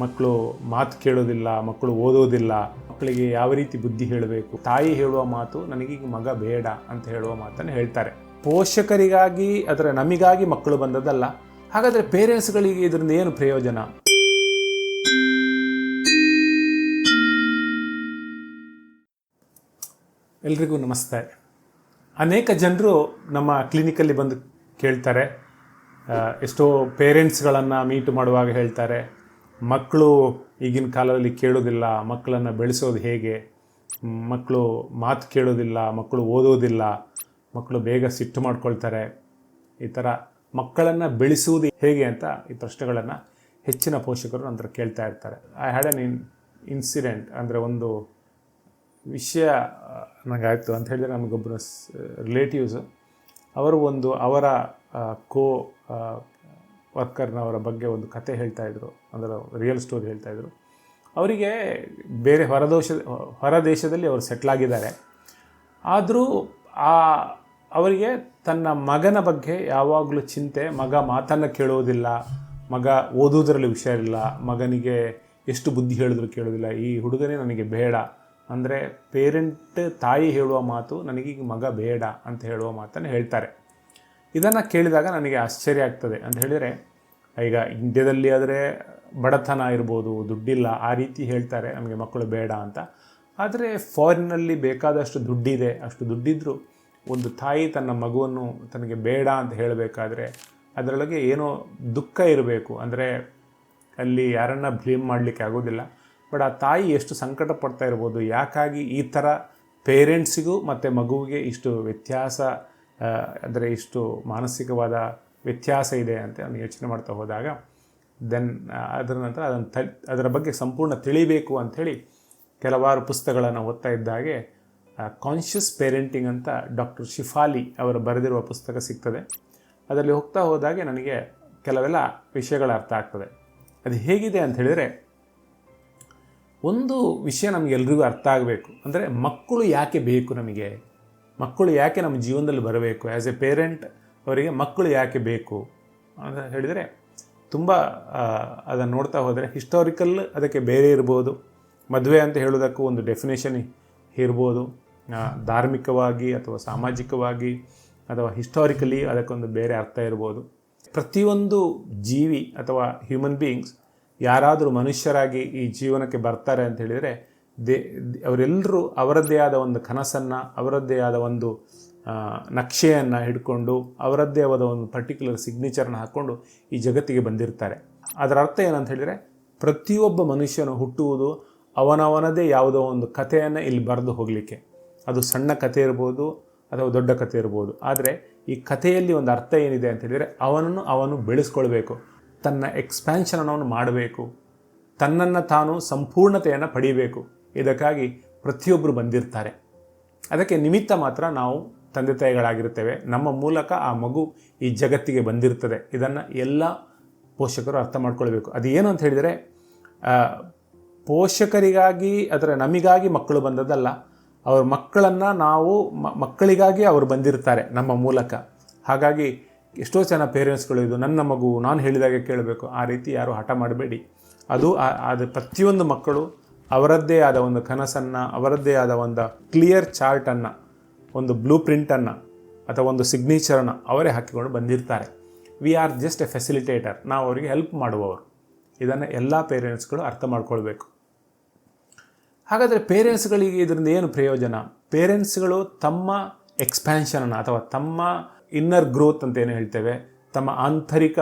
ಮಕ್ಕಳು ಮಾತು ಕೇಳೋದಿಲ್ಲ, ಮಕ್ಕಳು ಓದೋದಿಲ್ಲ, ಮಕ್ಕಳಿಗೆ ಯಾವ ರೀತಿ ಬುದ್ಧಿ ಹೇಳಬೇಕು? ತಾಯಿ ಹೇಳುವ ಮಾತು ನನಗೀಗ ಮಗ ಬೇಡ ಅಂತ ಹೇಳುವ ಮಾತನ್ನು ಹೇಳ್ತಾರೆ. ಪೋಷಕರಿಗಾಗಿ ಅದರ ನಮಿಗಾಗಿ ಮಕ್ಕಳು ಬಂದದ್ದಲ್ಲ, ಹಾಗಾದರೆ ಪೇರೆಂಟ್ಸ್ಗಳಿಗೆ ಇದರಿಂದ ಏನು ಪ್ರಯೋಜನ? ಎಲ್ರಿಗೂ ನಮಸ್ತೆ. ಅನೇಕ ಜನರು ನಮ್ಮ ಕ್ಲಿನಿಕಲ್ಲಿ ಬಂದು ಕೇಳ್ತಾರೆ. ಎಷ್ಟೋ ಪೇರೆಂಟ್ಸ್ಗಳನ್ನು ಮೀಟ್ ಮಾಡುವಾಗ ಹೇಳ್ತಾರೆ. ಮಕ್ಕಳು ಈಗಿನ ಕಾಲದಲ್ಲಿ ಕೇಳೋದಿಲ್ಲ, ಮಕ್ಕಳನ್ನು ಬೆಳೆಸೋದು ಹೇಗೆ? ಮಕ್ಕಳು ಮಾತು ಕೇಳೋದಿಲ್ಲ, ಮಕ್ಕಳು ಓದೋದಿಲ್ಲ, ಮಕ್ಕಳು ಬೇಗ ಸಿಟ್ಟು ಮಾಡ್ಕೊಳ್ತಾರೆ. ಈ ಥರ ಮಕ್ಕಳನ್ನು ಬೆಳೆಸುವುದು ಹೇಗೆ ಅಂತ ಈ ಪ್ರಶ್ನೆಗಳನ್ನು ಹೆಚ್ಚಿನ ಪೋಷಕರು ನಂತರ ಕೇಳ್ತಾ ಇರ್ತಾರೆ. I had an in incident ಅಂದರೆ ಒಂದು ವಿಷಯ ನನಗಾಯಿತು ಅಂತ ಹೇಳಿದರೆ ನಮಗೊಬ್ಬರು ರಿಲೇಟಿವ್ಸು ಅವರು ಒಂದು ಅವರ ಕೋ ವರ್ಕರ್ನವರ ಬಗ್ಗೆ ಒಂದು ಕತೆ ಹೇಳ್ತಾ ಇದ್ರು, ಅಂದರೆ ರಿಯಲ್ ಸ್ಟೋರಿ ಹೇಳ್ತಾ ಇದ್ರು. ಅವರಿಗೆ ಬೇರೆ ಹೊರದೋಷ ಹೊರ ದೇಶದಲ್ಲಿ ಅವರು ಸೆಟ್ಲಾಗಿದ್ದಾರೆ ಆದರೂ ಆ, ಅವರಿಗೆ ತನ್ನ ಮಗನ ಬಗ್ಗೆ ಯಾವಾಗಲೂ ಚಿಂತೆ, ಮಗ ಮಾತನ್ನು ಕೇಳೋದಿಲ್ಲ, ಮಗ ಓದೋದ್ರಲ್ಲಿ ಹುಷಾರಿಲ್ಲ, ಮಗನಿಗೆ ಎಷ್ಟು ಬುದ್ಧಿ ಹೇಳಿದ್ರು ಕೇಳೋದಿಲ್ಲ, ಈ ಹುಡುಗನೇ ನನಗೆ ಬೇಡ, ಅಂದರೆ ಪೇರೆಂಟ್ ತಾಯಿ ಹೇಳುವ ಮಾತು, ನನಗೀಗ ಮಗ ಬೇಡ ಅಂತ ಹೇಳುವ ಮಾತನ್ನು ಹೇಳ್ತಾರೆ. ಇದನ್ನು ಕೇಳಿದಾಗ ನನಗೆ ಆಶ್ಚರ್ಯ ಆಗ್ತದೆ ಅಂತ ಹೇಳಿದರೆ, ಈಗ ಇಂಡ್ಯದಲ್ಲಿ ಆದರೆ ಬಡತನ ಇರ್ಬೋದು, ದುಡ್ಡಿಲ್ಲ, ಆ ರೀತಿ ಹೇಳ್ತಾರೆ, ನಮಗೆ ಮಕ್ಕಳು ಬೇಡ ಅಂತ. ಆದರೆ ಫಾರಿನ್ನಲ್ಲಿ ಬೇಕಾದಷ್ಟು ದುಡ್ಡಿದೆ, ಅಷ್ಟು ದುಡ್ಡಿದ್ದರೂ ಒಂದು ತಾಯಿ ತನ್ನ ಮಗುವನ್ನು ತನಗೆ ಬೇಡ ಅಂತ ಹೇಳಬೇಕಾದ್ರೆ ಅದರೊಳಗೆ ಏನೋ ದುಃಖ ಇರಬೇಕು. ಅಂದರೆ ಅಲ್ಲಿ ಯಾರನ್ನ ಬ್ಲೇಮ್ ಮಾಡಲಿಕ್ಕೆ ಆಗೋದಿಲ್ಲ. ಬಟ್ ಆ ತಾಯಿ ಎಷ್ಟು ಸಂಕಟ ಪಡ್ತಾ ಇರ್ಬೋದು, ಯಾಕಾಗಿ ಈ ಥರ ಪೇರೆಂಟ್ಸಿಗೂ ಮತ್ತು ಮಗುವಿಗೆ ಇಷ್ಟು ವ್ಯತ್ಯಾಸ ಅಂದರೆ ಇಷ್ಟು ಮಾನಸಿಕವಾದ ವ್ಯತ್ಯಾಸ ಇದೆ ಅಂತ ನಾನು ಯೋಚನೆ ಮಾಡ್ತಾ ಹೋದಾಗ ದೆನ್ ಅದರ ನಂತರ ಅದನ್ನು ತ ಅದರ ಬಗ್ಗೆ ಸಂಪೂರ್ಣ ತಿಳಿಬೇಕು ಅಂಥೇಳಿ ಕೆಲವಾರು ಪುಸ್ತಕಗಳನ್ನು ಓದ್ತಾ ಇದ್ದಾಗೆ ಕಾನ್ಷಿಯಸ್ ಪೇರೆಂಟಿಂಗ್ ಅಂತ ಡಾಕ್ಟರ್ ಶಿಫಾಲಿ ಅವರು ಬರೆದಿರುವ ಪುಸ್ತಕ ಸಿಗ್ತದೆ. ಅದರಲ್ಲಿ ಹೋಗ್ತಾ ಹೋದಾಗೆ ನನಗೆ ಕೆಲವೆಲ್ಲ ವಿಷಯಗಳ ಅರ್ಥ ಆಗ್ತದೆ. ಅದು ಹೇಗಿದೆ ಅಂತ ಹೇಳಿದರೆ, ಒಂದು ವಿಷಯ ನಮಗೆಲ್ರಿಗೂ ಅರ್ಥ ಆಗಬೇಕು. ಅಂದರೆ ಮಕ್ಕಳು ಯಾಕೆ ಬೇಕು ನಮಗೆ? ಮಕ್ಕಳು ಯಾಕೆ ನಮ್ಮ ಜೀವನದಲ್ಲಿ ಬರಬೇಕು? ಆ್ಯಸ್ ಎ ಪೇರೆಂಟ್ ಅವರಿಗೆ ಮಕ್ಕಳು ಯಾಕೆ ಬೇಕು? ಅಂತ ಹೇಳಿದರೆ, ತುಂಬ ಅದನ್ನು ನೋಡ್ತಾ ಹೋದರೆ ಹಿಸ್ಟಾರಿಕಲ್ ಅದಕ್ಕೆ ಬೇರೆ ಇರ್ಬೋದು. ಮದುವೆ ಅಂತ ಹೇಳೋದಕ್ಕೂ ಒಂದು ಡೆಫಿನೇಷನ್ ಇರ್ಬೋದು. ಧಾರ್ಮಿಕವಾಗಿ ಅಥವಾ ಸಾಮಾಜಿಕವಾಗಿ ಅಥವಾ ಹಿಸ್ಟಾರಿಕಲಿ ಅದಕ್ಕೊಂದು ಬೇರೆ ಅರ್ಥ ಇರ್ಬೋದು. ಪ್ರತಿಯೊಂದು ಜೀವಿ ಅಥವಾ ಹ್ಯೂಮನ್ ಬೀಯಿಂಗ್ಸ್ ಯಾರಾದರೂ ಮನುಷ್ಯರಾಗಿ ಈ ಜೀವನಕ್ಕೆ ಬರ್ತಾರೆ ಅಂತ ಹೇಳಿದರೆ ದೇ, ಅವರೆಲ್ಲರೂ ಅವರದ್ದೇ ಆದ ಒಂದು ಕನಸನ್ನು, ಅವರದ್ದೇ ಆದ ಒಂದು ನಕ್ಷೆಯನ್ನು ಹಿಡ್ಕೊಂಡು, ಅವರದ್ದೇ ಆದ ಒಂದು ಪರ್ಟಿಕ್ಯುಲರ್ ಸಿಗ್ನೇಚರ್ನ ಹಾಕ್ಕೊಂಡು ಈ ಜಗತ್ತಿಗೆ ಬಂದಿರ್ತಾರೆ. ಅದರ ಅರ್ಥ ಏನಂತ ಹೇಳಿದರೆ, ಪ್ರತಿಯೊಬ್ಬ ಮನುಷ್ಯನು ಹುಟ್ಟುವುದು ಅವನವನದೇ ಯಾವುದೋ ಒಂದು ಕಥೆಯನ್ನು ಇಲ್ಲಿ ಬರೆದು ಹೋಗಲಿಕ್ಕೆ. ಅದು ಸಣ್ಣ ಕಥೆ ಇರ್ಬೋದು ಅಥವಾ ದೊಡ್ಡ ಕಥೆ ಇರ್ಬೋದು. ಆದರೆ ಈ ಕಥೆಯಲ್ಲಿ ಒಂದು ಅರ್ಥ ಏನಿದೆ ಅಂತ ಹೇಳಿದರೆ, ಅವನನ್ನು ಅವನು ಬೆಳೆಸ್ಕೊಳ್ಬೇಕು. ತನ್ನ ಎಕ್ಸ್ಪ್ಯಾನ್ಷನ್ ಅವನು ಮಾಡಬೇಕು. ತನ್ನನ್ನು ತಾನು ಸಂಪೂರ್ಣತೆಯನ್ನು ಪಡೀಬೇಕು. ಇದಕ್ಕಾಗಿ ಪ್ರತಿಯೊಬ್ಬರು ಬಂದಿರ್ತಾರೆ. ಅದಕ್ಕೆ ನಿಮಿತ್ತ ಮಾತ್ರ ನಾವು ತಂದೆ ತಾಯಿಗಳಾಗಿರ್ತೇವೆ ನಮ್ಮ ಮೂಲಕ ಆ ಮಗು ಈ ಜಗತ್ತಿಗೆ ಬಂದಿರ್ತದೆ ಇದನ್ನು ಎಲ್ಲ ಪೋಷಕರು ಅರ್ಥ ಮಾಡ್ಕೊಳ್ಬೇಕು. ಅದು ಏನು ಅಂತ ಹೇಳಿದರೆ ಪೋಷಕರಿಗಾಗಿ ಅದರ ನಮಿಗಾಗಿ ಮಕ್ಕಳು ಬಂದದ್ದಲ್ಲ, ಅವ್ರ ಮಕ್ಕಳನ್ನು ನಾವು ಮಕ್ಕಳಿಗಾಗಿ ಅವರು ಬಂದಿರ್ತಾರೆ ನಮ್ಮ ಮೂಲಕ. ಹಾಗಾಗಿ ಎಷ್ಟೋ ಜನ ಪೇರೆಂಟ್ಸ್ಗಳು ಇದು, ನನ್ನ ಮಗು, ನಾನು ಹೇಳಿದಾಗೆ ಕೇಳಬೇಕು. ಆ ರೀತಿ ಯಾರು ಹಠ ಮಾಡಬೇಡಿ. ಅದು ಅದು ಪ್ರತಿಯೊಂದು ಮಕ್ಕಳು ಅವರದ್ದೇ ಆದ ಒಂದು ಕನಸನ್ನು, ಅವರದ್ದೇ ಆದ ಒಂದು ಕ್ಲಿಯರ್ ಚಾರ್ಟನ್ನು ಒಂದು ಬ್ಲೂ ಪ್ರಿಂಟನ್ನು ಅಥವಾ ಒಂದು ಸಿಗ್ನೇಚರನ್ನು ಅವರೇ ಹಾಕಿಕೊಂಡು ಬಂದಿರ್ತಾರೆ. We are just a facilitator ನಾವು ಅವರಿಗೆ ಹೆಲ್ಪ್ ಮಾಡುವವರು. ಇದನ್ನು ಎಲ್ಲ ಪೇರೆಂಟ್ಸ್ಗಳು ಅರ್ಥ ಮಾಡ್ಕೊಳ್ಬೇಕು. ಹಾಗಾದರೆ ಪೇರೆಂಟ್ಸ್ಗಳಿಗೆ ಇದರಿಂದ ಏನು ಪ್ರಯೋಜನ? ಪೇರೆಂಟ್ಸ್ಗಳು ತಮ್ಮ ಎಕ್ಸ್ಪ್ಯಾನ್ಷನನ್ನು ಅಥವಾ ತಮ್ಮ ಇನ್ನರ್ ಗ್ರೋತ್ ಅಂತ ಏನು ಹೇಳ್ತೇವೆ? ತಮ್ಮ ಆಂತರಿಕ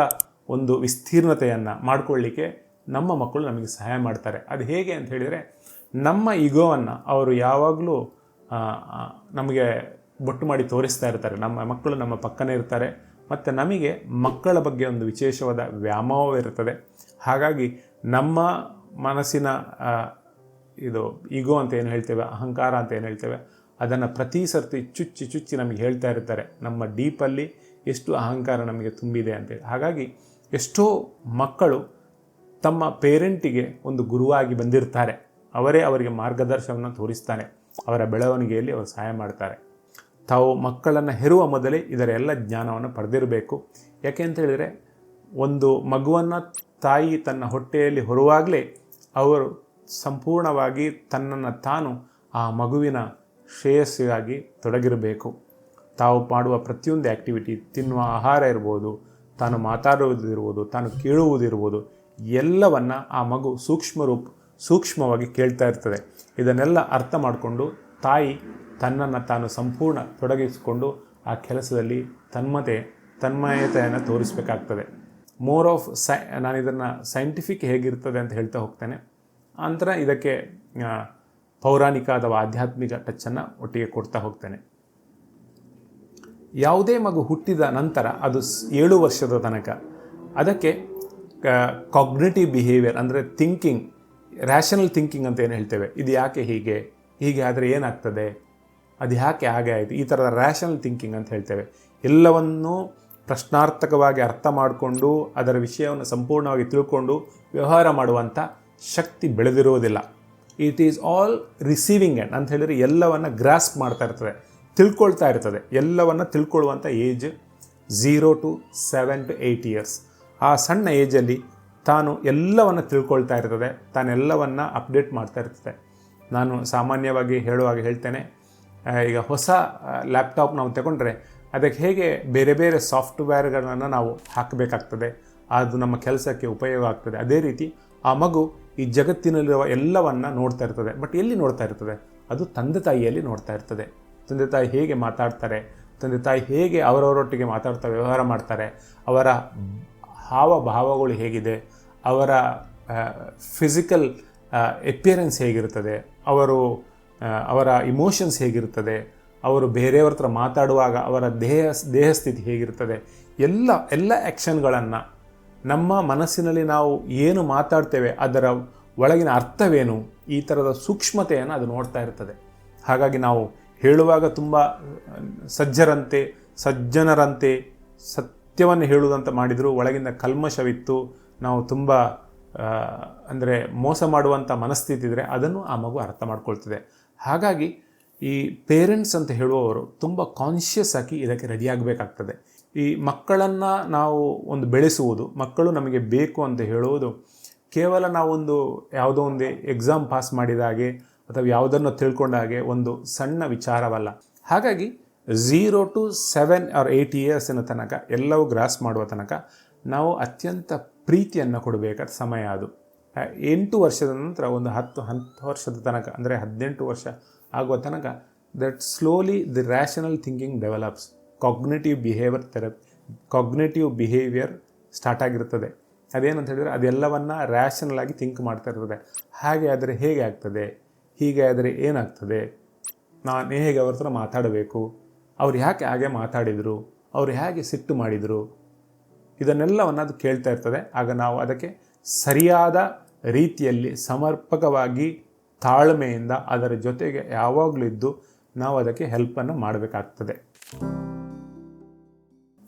ಒಂದು ವಿಸ್ತೀರ್ಣತೆಯನ್ನು ಮಾಡಿಕೊಳ್ಳಿಕ್ಕೆ ನಮ್ಮ ಮಕ್ಕಳು ನಮಗೆ ಸಹಾಯ ಮಾಡ್ತಾರೆ. ಅದು ಹೇಗೆ ಅಂತ ಹೇಳಿದರೆ, ನಮ್ಮ ಈಗೋವನ್ನು ಅವರು ಯಾವಾಗಲೂ ನಮಗೆ ಬೊಟ್ಟು ಮಾಡಿ ತೋರಿಸ್ತಾ ಇರ್ತಾರೆ. ನಮ್ಮ ಮಕ್ಕಳು ನಮ್ಮ ಪಕ್ಕನೇ ಇರ್ತಾರೆ. ಮತ್ತು ನಮಗೆ ಮಕ್ಕಳ ಬಗ್ಗೆ ಒಂದು ವಿಶೇಷವಾದ ವ್ಯಾಮೋಹವಿರುತ್ತದೆ ಹಾಗಾಗಿ ನಮ್ಮ ಮನಸ್ಸಿನ ಇದು ಈಗೋ ಅಂತ ಏನು ಹೇಳ್ತೇವೆ, ಅಹಂಕಾರ ಅಂತ ಏನು ಹೇಳ್ತೇವೆ, ಅದನ್ನು ಪ್ರತಿ ಸರ್ತಿ ಚುಚ್ಚಿ ಚುಚ್ಚಿ ನಮಗೆ ಹೇಳ್ತಾ ಇರ್ತಾರೆ. ನಮ್ಮ ಡೀಪಲ್ಲಿ ಎಷ್ಟು ಅಹಂಕಾರ ನಮಗೆ ತುಂಬಿದೆ ಅಂತೇಳಿ ಹಾಗಾಗಿ ಎಷ್ಟೋ ಮಕ್ಕಳು ತಮ್ಮ ಪೇರೆಂಟಿಗೆ ಒಂದು ಗುರುವಾಗಿ ಬಂದಿರ್ತಾರೆ. ಅವರೇ ಅವರಿಗೆ ಮಾರ್ಗದರ್ಶನವನ್ನು ತೋರಿಸ್ತಾನೆ ಅವರ ಬೆಳವಣಿಗೆಯಲ್ಲಿ ಅವರು ಸಹಾಯ ಮಾಡ್ತಾರೆ. ತಾವು ಮಕ್ಕಳನ್ನು ಹೆರುವ ಮೊದಲೇ ಇದರ ಎಲ್ಲ ಜ್ಞಾನವನ್ನು ಪಡೆದಿರಬೇಕು. ಯಾಕೆ ಅಂತ ಹೇಳಿದರೆ, ಒಂದು ಮಗುವನ್ನು ತಾಯಿ ತನ್ನ ಹೊಟ್ಟೆಯಲ್ಲಿ ಹೊರುವಾಗಲೇ ಅವರು ಸಂಪೂರ್ಣವಾಗಿ ತನ್ನನ್ನು ತಾನು ಆ ಮಗುವಿನ ಶ್ರೇಯಸ್ಸಿಗಾಗಿ ತೊಡಗಿರಬೇಕು. ತಾವು ಮಾಡುವ ಪ್ರತಿಯೊಂದು ಆ್ಯಕ್ಟಿವಿಟಿ ತಿನ್ನುವ ಆಹಾರ ಇರ್ಬೋದು, ತಾನು ಮಾತಾಡುವುದಿರ್ಬೋದು, ತಾನು ಕೇಳುವುದಿರ್ಬೋದು ಎಲ್ಲವನ್ನು ಆ ಮಗು ಸೂಕ್ಷ್ಮ ರೂಪ ಸೂಕ್ಷ್ಮವಾಗಿ ಕೇಳ್ತಾ ಇರ್ತದೆ. ಇದನ್ನೆಲ್ಲ ಅರ್ಥ ಮಾಡಿಕೊಂಡು ತಾಯಿ ತನ್ನನ್ನು ತಾನು ಸಂಪೂರ್ಣ ತೊಡಗಿಸಿಕೊಂಡು ಆ ಕೆಲಸದಲ್ಲಿ ತನ್ಮತೆ, ತನ್ಮಯತೆಯನ್ನು ತೋರಿಸಬೇಕಾಗ್ತದೆ. ಮೋರ್ ಆಫ್ ಸೈ ನಾನು ಇದನ್ನು ಸೈಂಟಿಫಿಕ್ ಹೇಗಿರ್ತದೆ ಅಂತ ಹೇಳ್ತಾ ಹೋಗ್ತೇನೆ. ನಂತರ ಇದಕ್ಕೆ ಪೌರಾಣಿಕ ಅಥವಾ ಆಧ್ಯಾತ್ಮಿಕ ಟಚ್ಚನ್ನು ಒಟ್ಟಿಗೆ ಕೊಡ್ತಾ ಹೋಗ್ತೇನೆ. ಯಾವುದೇ ಮಗು ಹುಟ್ಟಿದ ನಂತರ ಅದು ಏಳು ವರ್ಷದ ತನಕ. ಅದಕ್ಕೆ ಕಾಗ್ನೇಟಿವ್ ಬಿಹೇವಿಯರ್ ಅಂದರೆ ಥಿಂಕಿಂಗ್ ರ್ಯಾಷನಲ್ ಥಿಂಕಿಂಗ್ ಅಂತ ಏನು ಹೇಳ್ತೇವೆ? ಇದು ಯಾಕೆ ಹೀಗೆ? ಹೀಗೆ ಆದರೆ ಏನಾಗ್ತದೆ? ಅದು ಯಾಕೆ ಹಾಗೆ ಆಯಿತು? ಈ ಥರದ ರ್ಯಾಷನಲ್ ಥಿಂಕಿಂಗ್ ಅಂತ ಹೇಳ್ತೇವೆ. ಎಲ್ಲವನ್ನೂ ಪ್ರಶ್ನಾರ್ಥಕವಾಗಿ ಅರ್ಥ ಮಾಡಿಕೊಂಡು, ಅದರ ವಿಷಯವನ್ನು ಸಂಪೂರ್ಣವಾಗಿ ತಿಳ್ಕೊಂಡು, ವ್ಯವಹಾರ ಮಾಡುವಂಥ ಶಕ್ತಿ ಬೆಳೆದಿರುವುದಿಲ್ಲ. It is all receiving end ಅಂತ ಹೇಳಿದರೆ ಎಲ್ಲವನ್ನು ಗ್ರಾಸ್ಪ್ ಮಾಡ್ತಾ ಇರ್ತದೆ. ತಿಳ್ಕೊಳ್ತಾ ಇರ್ತದೆ. ಎಲ್ಲವನ್ನು ತಿಳ್ಕೊಳ್ಳುವಂಥ age zero to seven to eight years ಆ ಸಣ್ಣ ಏಜಲ್ಲಿ ತಾನು ಎಲ್ಲವನ್ನು ತಿಳ್ಕೊಳ್ತಾ ಇರ್ತದೆ, ತಾನೆಲ್ಲವನ್ನು ಅಪ್ಡೇಟ್ ಮಾಡ್ತಾ ಇರ್ತದೆ. ನಾನು ಸಾಮಾನ್ಯವಾಗಿ ಹೇಳುವಾಗ ಹೇಳ್ತೇನೆ ಈಗ ಹೊಸ ಲ್ಯಾಪ್ಟಾಪ್ ನಾವು ತಗೊಂಡ್ರೆ ಅದಕ್ಕೆ ಹೇಗೆ ಬೇರೆ ಬೇರೆ ಸಾಫ್ಟ್ವೇರ್ಗಳನ್ನು ನಾವು ಹಾಕಬೇಕಾಗ್ತದೆ, ಅದು ನಮ್ಮ ಕೆಲಸಕ್ಕೆ ಉಪಯೋಗ ಆಗ್ತದೆ. ಅದೇ ರೀತಿ ಆ ಮಗು ಈ ಜಗತ್ತಿನಲ್ಲಿರುವ ಎಲ್ಲವನ್ನು ನೋಡ್ತಾ ಇರ್ತದೆ ಬಟ್ ಎಲ್ಲಿ ನೋಡ್ತಾ ಇರ್ತದೆ? ಅದು ತಂದೆ ತಾಯಿಯಲ್ಲಿ ನೋಡ್ತಾ ಇರ್ತದೆ. ತಂದೆ ತಾಯಿ ಹೇಗೆ ಮಾತಾಡ್ತಾರೆ, ತಂದೆ ತಾಯಿ ಹೇಗೆ ಅವರವರೊಟ್ಟಿಗೆ ಮಾತಾಡ್ತಾ ವ್ಯವಹಾರ ಮಾಡ್ತಾರೆ, ಅವರ ಹಾವಭಾವಗಳು ಹೇಗಿದೆ, ಅವರ ಫಿಸಿಕಲ್ ಎಪಿಯರೆನ್ಸ್ ಹೇಗಿರ್ತದೆ ಅವರು ಅವರ ಇಮೋಷನ್ಸ್ ಹೇಗಿರ್ತದೆ ಅವರು ಬೇರೆಯವ್ರ ಹತ್ರ ಮಾತಾಡುವಾಗ ಅವರ ದೇಹ ದೇಹ ಸ್ಥಿತಿ ಹೇಗಿರ್ತದೆ ಎಲ್ಲ ಎಲ್ಲ ಆ್ಯಕ್ಷನ್ಗಳನ್ನು ನಮ್ಮ ಮನಸ್ಸಿನಲ್ಲಿ ನಾವು ಏನು ಮಾತಾಡ್ತೇವೆ, ಅದರ ಒಳಗಿನ ಅರ್ಥವೇನು, ಈ ಥರದ ಸೂಕ್ಷ್ಮತೆಯನ್ನು ಅದು ನೋಡ್ತಾ ಇರ್ತದೆ. ಹಾಗಾಗಿ ನಾವು ಹೇಳುವಾಗ ತುಂಬ ಸಜ್ಜರಂತೆ, ಸಜ್ಜನರಂತೆ ಸತ್ಯವನ್ನು ಹೇಳುವುದಂತ ಮಾಡಿದರು, ಒಳಗಿಂದ ಕಲ್ಮಶವಿತ್ತು, ನಾವು ತುಂಬ ಅಂದರೆ ಮೋಸ ಮಾಡುವಂಥ ಮನಸ್ಥಿತಿ ಇದ್ದರೆ ಅದನ್ನು ಆ ಮಗು ಅರ್ಥ ಮಾಡ್ಕೊಳ್ತದೆ. ಹಾಗಾಗಿ ಈ ಪೇರೆಂಟ್ಸ್ ಅಂತ ಹೇಳುವವರು ತುಂಬ ಕಾನ್ಷಿಯಸ್ ಆಗಿ ಇದಕ್ಕೆ ರೆಡಿಯಾಗಬೇಕಾಗ್ತದೆ ಈ ಮಕ್ಕಳನ್ನು ನಾವು ಒಂದು ಬೆಳೆಸುವುದು, ಮಕ್ಕಳು ನಮಗೆ ಬೇಕು ಅಂತ ಹೇಳುವುದು, ಕೇವಲ ನಾವೊಂದು ಯಾವುದೋ ಒಂದು ಎಕ್ಸಾಮ್ ಪಾಸ್ ಮಾಡಿದ ಹಾಗೆ ಅಥವಾ ಯಾವುದನ್ನು ತಿಳ್ಕೊಂಡ ಹಾಗೆ ಒಂದು ಸಣ್ಣ ವಿಚಾರವಲ್ಲ. ಹಾಗಾಗಿ zero to seven or eight ಇಯರ್ಸಿನ ತನಕ, ಎಲ್ಲವೂ ಗ್ರಾಸ್ ಮಾಡುವ ತನಕ ನಾವು ಅತ್ಯಂತ ಪ್ರೀತಿಯನ್ನು ಕೊಡಬೇಕಾದ ಸಮಯ ಅದು. ಎಂಟು ವರ್ಷದ ನಂತರ, ಒಂದು ಹತ್ತು ಹತ್ತು ವರ್ಷದ ತನಕ, ಅಂದರೆ ಹದಿನೆಂಟು ವರ್ಷ ಆಗುವ ತನಕ that slowly the rational thinking develops cognitive behaviour therapy cognitive behaviour start ಆಗಿರ್ತದೆ. ಅದೇನಂತ ಹೇಳಿದರೆ, ಅದೆಲ್ಲವನ್ನು ರ್ಯಾಷನಲ್ ಆಗಿ ಥಿಂಕ್ ಮಾಡ್ತಾ ಇರ್ತದೆ. ಹಾಗೆ ಆದರೆ ಹೇಗೆ ಆಗ್ತದೆ? ಹೀಗೆ ಆದರೆ ಏನಾಗ್ತದೆ? ನಾನು ಹೇಗೆ ಅವ್ರ ಹತ್ರ ಮಾತಾಡಬೇಕು? ಅವ್ರು ಯಾಕೆ ಹಾಗೆ ಮಾತಾಡಿದರು? ಅವ್ರು ಹೇಗೆ ಸಿಟ್ಟು ಮಾಡಿದರು? ಇದನ್ನೆಲ್ಲವನ್ನು ಅದು ಕೇಳ್ತಾ ಇರ್ತದೆ. ಆಗ ನಾವು ಅದಕ್ಕೆ ಸರಿಯಾದ ರೀತಿಯಲ್ಲಿ ಸಮರ್ಪಕವಾಗಿ ತಾಳ್ಮೆಯಿಂದ ಅದರ ಜೊತೆಗೆ ಯಾವಾಗಲೂ ಇದ್ದು ನಾವು ಅದಕ್ಕೆ ಹೆಲ್ಪನ್ನು ಮಾಡಬೇಕಾಗ್ತದೆ.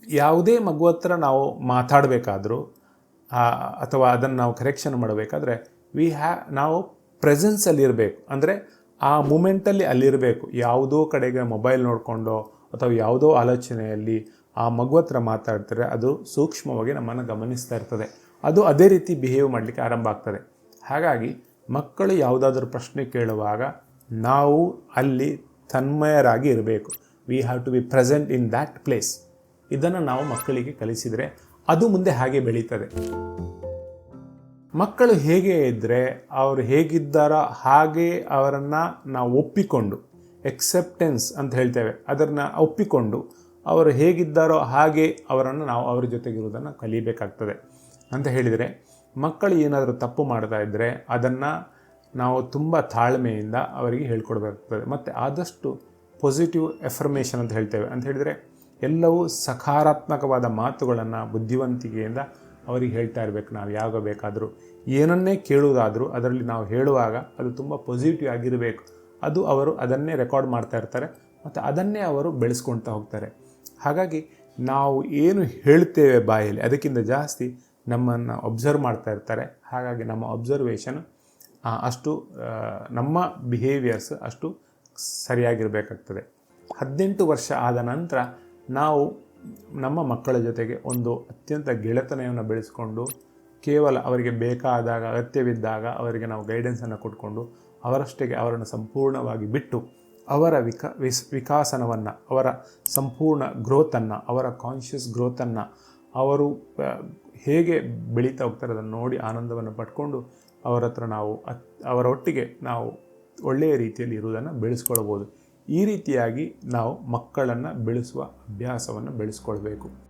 ಯಾವುದೇ ಮಗು ಹತ್ರ ನಾವು ಮಾತಾಡಬೇಕಾದ್ರೂ ಅಥವಾ ಅದನ್ನು ನಾವು ಕರೆಕ್ಷನ್ ಮಾಡಬೇಕಾದ್ರೆ ವಿ ಹ್ಯಾ ನಾವು ಪ್ರೆಸೆನ್ಸಲ್ಲಿರಬೇಕು ಅಂದರೆ ಆ ಮೂಮೆಂಟಲ್ಲಿ ಅಲ್ಲಿರಬೇಕು. ಯಾವುದೋ ಕಡೆಗೆ ಮೊಬೈಲ್ ನೋಡಿಕೊಂಡೋ ಅಥವಾ ಯಾವುದೋ ಆಲೋಚನೆಯಲ್ಲಿ ಆ ಮಗು ಹತ್ರ ಮಾತಾಡ್ತಾರೆ, ಅದು ಸೂಕ್ಷ್ಮವಾಗಿ ನಮ್ಮನ್ನು ಗಮನಿಸ್ತಾ ಇರ್ತದೆ. ಅದು ಅದೇ ರೀತಿ ಬಿಹೇವ್ ಮಾಡಲಿಕ್ಕೆ ಆರಂಭ ಆಗ್ತದೆ. ಹಾಗಾಗಿ ಮಕ್ಕಳು ಯಾವುದಾದ್ರೂ ಪ್ರಶ್ನೆ ಕೇಳುವಾಗ ನಾವು ಅಲ್ಲಿ ತನ್ಮಯರಾಗಿ ಇರಬೇಕು. We have to be present in that place ಇದನ್ನು ನಾವು ಮಕ್ಕಳಿಗೆ ಕಲಿಸಿದರೆ ಅದು ಮುಂದೆ ಹಾಗೆ ಬೆಳೀತದೆ. ಮಕ್ಕಳು ಹೇಗೆ ಇದ್ದರೆ ಅವರು ಹೇಗಿದ್ದಾರೋ ಹಾಗೆ ಅವರನ್ನು ನಾವು ಒಪ್ಪಿಕೊಂಡು ಎಕ್ಸೆಪ್ಟೆನ್ಸ್ ಅಂತ ಹೇಳ್ತೇವೆ. ಅದನ್ನು ಒಪ್ಪಿಕೊಂಡು ಅವರು ಹೇಗಿದ್ದಾರೋ ಹಾಗೆ ಅವರನ್ನು ನಾವು ಅವರ ಜೊತೆಗಿರುವುದನ್ನು ಕಲಿಬೇಕಾಗ್ತದೆ. ಅಂತ ಹೇಳಿದರೆ, ಮಕ್ಕಳು ಏನಾದರೂ ತಪ್ಪು ಮಾಡ್ತಾ ಇದ್ದರೆ ಅದನ್ನು ನಾವು ತುಂಬ ತಾಳ್ಮೆಯಿಂದ ಅವರಿಗೆ ಹೇಳ್ಕೊಡ್ಬೇಕಾಗ್ತದೆ. ಮತ್ತು ಆದಷ್ಟು ಪಾಸಿಟಿವ್ ಎಫರ್ಮೇಷನ್ ಅಂತ ಹೇಳ್ತೇವೆ. ಅಂತ ಹೇಳಿದರೆ, ಎಲ್ಲವೂ ಸಕಾರಾತ್ಮಕವಾದ ಮಾತುಗಳನ್ನು ಬುದ್ಧಿವಂತಿಕೆಯಿಂದ ಅವರಿಗೆ ಹೇಳ್ತಾ ಇರಬೇಕು. ನಾವು ಯಾವಾಗ ಬೇಕಾದರೂ ಏನನ್ನೇ ಕೇಳುವುದಾದರೂ ಅದರಲ್ಲಿ ನಾವು ಹೇಳುವಾಗ ಅದು ತುಂಬ ಪಾಸಿಟಿವ್ ಆಗಿರಬೇಕು. ಅದು ಅವರು ಅದನ್ನೇ ರೆಕಾರ್ಡ್ ಮಾಡ್ತಾ ಇರ್ತಾರೆ ಮತ್ತು ಅದನ್ನೇ ಅವರು ಬೆಳೆಸ್ಕೊಳ್ತಾ ಹೋಗ್ತಾರೆ. ಹಾಗಾಗಿ ನಾವು ಏನು ಹೇಳ್ತೇವೆ ಬಾಯಲ್ಲಿ ಅದಕ್ಕಿಂತ ಜಾಸ್ತಿ ನಮ್ಮನ್ನು ಅಬ್ಸರ್ವ್ ಮಾಡ್ತಾ ಇರ್ತಾರೆ. ಹಾಗಾಗಿ ನಮ್ಮ ಅಬ್ಸರ್ವೇಷನ್ ಅಷ್ಟು ನಮ್ಮ ಬಿಹೇವಿಯರ್ಸ್ ಅಷ್ಟು ಸರಿಯಾಗಿರಬೇಕಾಗ್ತದೆ. ಹದಿನೆಂಟು ವರ್ಷ ಆದ ನಂತರ ನಾವು ನಮ್ಮ ಮಕ್ಕಳ ಜೊತೆಗೆ ಒಂದು ಅತ್ಯಂತ ಗೆಳೆತನವನ್ನು ಬೆಳೆಸ್ಕೊಂಡು ಕೇವಲ ಅವರಿಗೆ ಬೇಕಾದಾಗ, ಅಗತ್ಯವಿದ್ದಾಗ ಅವರಿಗೆ ನಾವು ಗೈಡೆನ್ಸನ್ನು ಕೊಟ್ಕೊಂಡು ಅವರಷ್ಟಕ್ಕೆ ಅವರನ್ನು ಸಂಪೂರ್ಣವಾಗಿ ಬಿಟ್ಟು ಅವರ ವಿಕ, ವಿಸ್, ವಿಕಾಸನವನ್ನು, ಅವರ ಸಂಪೂರ್ಣ ಗ್ರೋತನ್ನು, ಅವರ ಕಾನ್ಷಿಯಸ್ ಗ್ರೋತನ್ನು ಅವರು ಹೇಗೆ ಬೆಳೀತಾ ಹೋಗ್ತಾರೆ ಅದನ್ನು ನೋಡಿ ಆನಂದವನ್ನು ಪಟ್ಕೊಂಡು ಅವರ ಹತ್ರ ನಾವು ಅತ್- ಅವರ ನಾವು ಒಳ್ಳೆಯ ರೀತಿಯಲ್ಲಿ ಇರುವುದನ್ನು ಬೆಳೆಸ್ಕೊಳ್ಬೋದು. ಈ ರೀತಿಯಾಗಿ ನಾವು ಮಕ್ಕಳನ್ನು ಬೆಳೆಸುವ ಅಭ್ಯಾಸವನ್ನು ಬೆಳೆಸ್ಕೊಳ್ಬೇಕು.